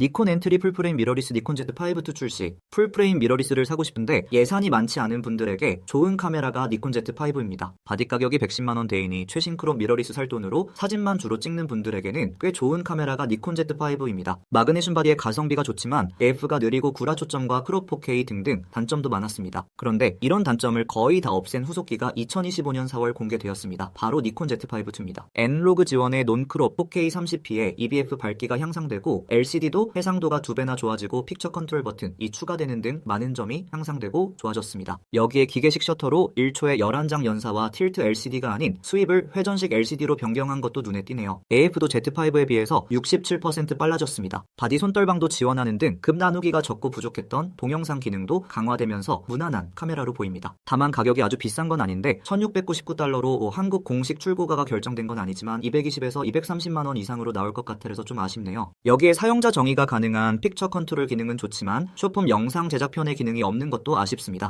니콘 엔트리 풀프레임 미러리스 니콘 Z5-2 출시. 풀프레임 미러리스를 사고 싶은데 예산이 많지 않은 분들에게 좋은 카메라가 니콘 Z5입니다. 바디 가격이 110만원 대이니 최신 크롭 미러리스 살 돈으로 사진만 주로 찍는 분들에게는 꽤 좋은 카메라가 니콘 Z5입니다. 마그네슘 바디의 가성비가 좋지만 AF가 느리고 구라 초점과 크롭 4K 등등 단점도 많았습니다. 그런데 이런 단점을 거의 다 없앤 후속기가 2025년 4월 공개되었습니다. 바로 니콘 Z5-2입니다. N로그 지원의 논크롭 4K 30p에 EBF 밝기가 향상되고 LCD도 해상도가 두 배나 좋아지고 픽처 컨트롤 버튼이 추가되는 등 많은 점이 향상되고 좋아졌습니다. 여기에 기계식 셔터로 1초에 11장 연사와 틸트 LCD가 아닌 스윕을 회전식 LCD로 변경한 것도 눈에 띄네요. AF도 Z5에 비해서 67% 빨라졌습니다. 바디 손떨방도 지원하는 등 급 나누기가 적고 부족했던 동영상 기능도 강화되면서 무난한 카메라로 보입니다. 다만 가격이 아주 비싼 건 아닌데 1699달러로 한국 공식 출고가가 결정된 건 아니지만 220에서 230만 원 이상으로 나올 것 같아서 좀 아쉽네요. 여기에 사용자 정의 가 가능한 픽처 컨트롤 기능은 좋지만 쇼폼 영상 제작 편의 기능이 없는 것도 아쉽습니다.